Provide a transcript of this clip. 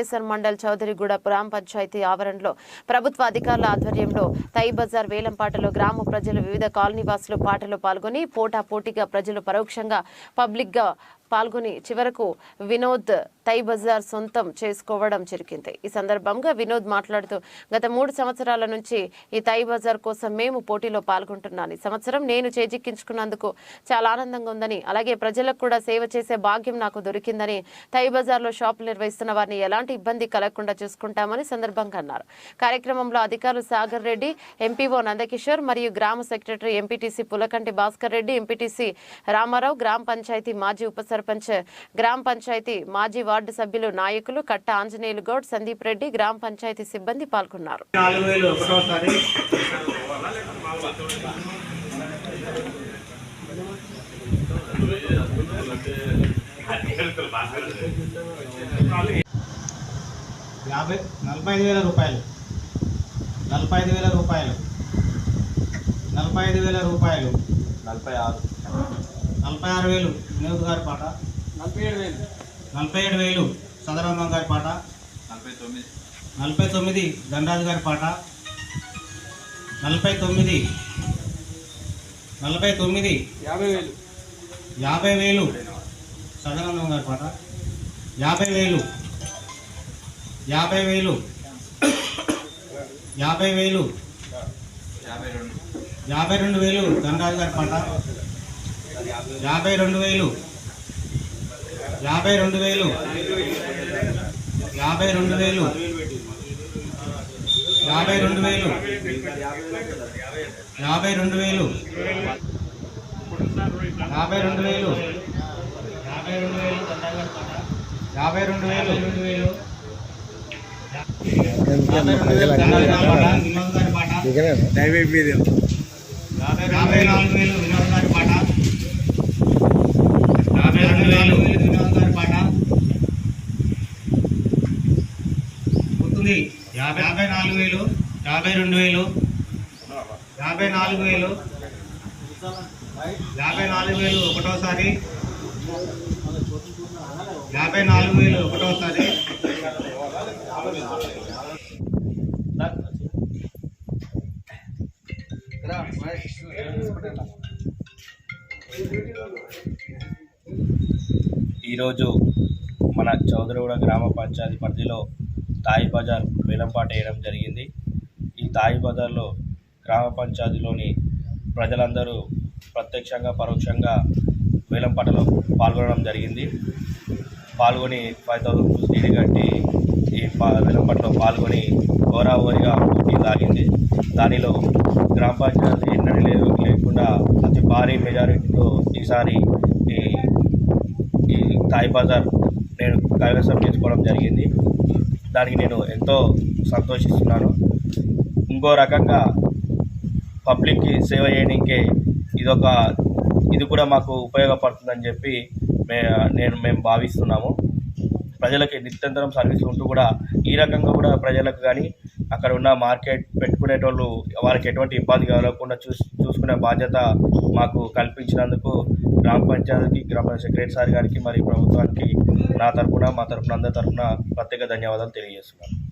చెన్నకేశర్ మండల్ చౌదరిగూడ గ్రామ పంచాయతీ ఆవరణలో ప్రభుత్వ అధికారుల ఆధ్వర్యంలో తై బజార్ వేలంపాటలో గ్రామ ప్రజలు వివిధ కాలనీవాసులు పాటలో పాల్గొని పోటా పోటీగా ప్రజలు పరోక్షంగా పబ్లిక్గా పాల్గొని చివరకు వినోద్ తై బజార్ సొంతం చేసుకోవడం జరిగింది. ఈ సందర్భంగా వినోద్ మాట్లాడుతూ గత మూడు సంవత్సరాల నుంచి ఈ తై బజార్ కోసం మేము పోటీలో పాల్గొంటున్నాను. ఈ సంవత్సరం నేను చేజిక్కించుకున్నందుకు చాలా ఆనందంగా ఉందని అలాగే ప్రజలకు కూడా సేవ చేసే భాగ్యం నాకు దొరికిందని తై బజార్లో షాపులు నిర్వహిస్తున్న వారిని ఎలాంటి ఇబ్బంది కలగకుండా చూసుకుంటామని సందర్భంగా అన్నారు. కార్యక్రమంలో అధికారులు సాగర్ రెడ్డి ఎంపీఓ నందకిషోర్ మరియు గ్రామ secretary MPTC Pulakanti Bhaskar Reddy MPTC Ramarao గ్రామ పంచాయతీ మాజీ ఉప సర్పంచ్ గ్రామ పంచాయతీ మాజీ వార్డు సభ్యులు నాయకులు కట్ట ఆంజనేయులు గౌడ్ సందీప్ రెడ్డి గ్రామ పంచాయతీ సిబ్బంది పాల్గొన్నారు. నాలుగు వేలు ఒకటోసారి యాభై నలభై ఐదు వేల రూపాయలు. నలభై ఐదు వేల రూపాయలు. నలభై ఐదు వేల రూపాయలు. నలభై ఆరు. నలభై ఆరు వేలు. వినోద్ గారి పాట. నలభై ఏడు వేలు. నలభై ఏడు వేలు. సదరంగం గారి పాట. నలభై తొమ్మిది. నలభై తొమ్మిది. ధనరాజు గారి పాట. నలభై తొమ్మిది. నలభై తొమ్మిది. యాభై వేలు. యాభై వేలు. సదానందం గారి పాట. యాభై వేలు. యాభై వేలు. యాభై వేలు. యాభై రెండు. యాభై రెండు వేలు. ధనరాజు గారి పాట. యాభై రెండు వేలు. యాభై రెండు వేలు. యాభై రెండు వేలు. యాభై రెండు వేలు. యాభై రెండు వేలు. యాభై రెండు వేలు. యాభై రెండు వేలు. యాభై రెండు వేలు. రెండు వేలు. యాభై రెండు వేలు ధనరాజు గారి పాట వినోద్ గారి పాట డైవే మీద యాభై నాలుగు వేలు వినోద్ గారి పాట యాభై రెండు వేలు వినోద్ గారి పాట గుర్తుంది యాభై యాభై నాలుగు వేలు యాభై రెండు వేలు యాభై నాలుగు వేలు యాభై నాలుగు వేలు ఒకటోసారి యాభై నాలుగు వేలు ఒకటోసారి. ఈరోజు మన చౌదరిగూడ గ్రామ పంచాయతీ పరిధిలో తాయి బజార్ వేలంపాట వేయడం జరిగింది. ఈ తాయి బజార్లో గ్రామ పంచాయతీలోని ప్రజలందరూ ప్రత్యక్షంగా పరోక్షంగా వేలంపాటలో పాల్గొనడం జరిగింది. పాల్గొని ఫైవ్ థౌసండ్ రూపీస్ డీడీ కట్టి ఈ వేలంపాటలో పాల్గొని ఓరావోరిగా పోటీ సాగింది దానిలో గ్రామ పంచాయతీ ఎన్నడూ లేదు లేకుండా అతి భారీ మెజారిటీతో ఈసారి ఈ ఈ తాయి బజార్ నేను కైవసం చేసుకోవడం జరిగింది. దానికి నేను ఎంతో సంతోషిస్తున్నాను. ఇంకో రకంగా పబ్లిక్కి సేవ చేయడానికే ఇదొక ఇది కూడా మాకు ఉపయోగపడుతుందని చెప్పి మే నేను మేము భావిస్తున్నాము. ప్రజలకి నిత్యంతరం సర్వీస్ ఉంటూ కూడా ఈ రకంగా కూడా ప్రజలకు కానీ అక్కడ ఉన్న మార్కెట్ పెట్టుకునేటోళ్ళు వారికి ఎటువంటి ఇబ్బంది కలగకుండా చూసు చూసుకునే బాధ్యత మాకు కల్పించినందుకు గ్రామ పంచాయతీకి గ్రామ సెక్రటరీ సార్ గారికి మరియు ప్రభుత్వానికి నా తరఫున మా తరపున అందరి తరపున ప్రత్యేక ధన్యవాదాలు తెలియజేస్తున్నాను.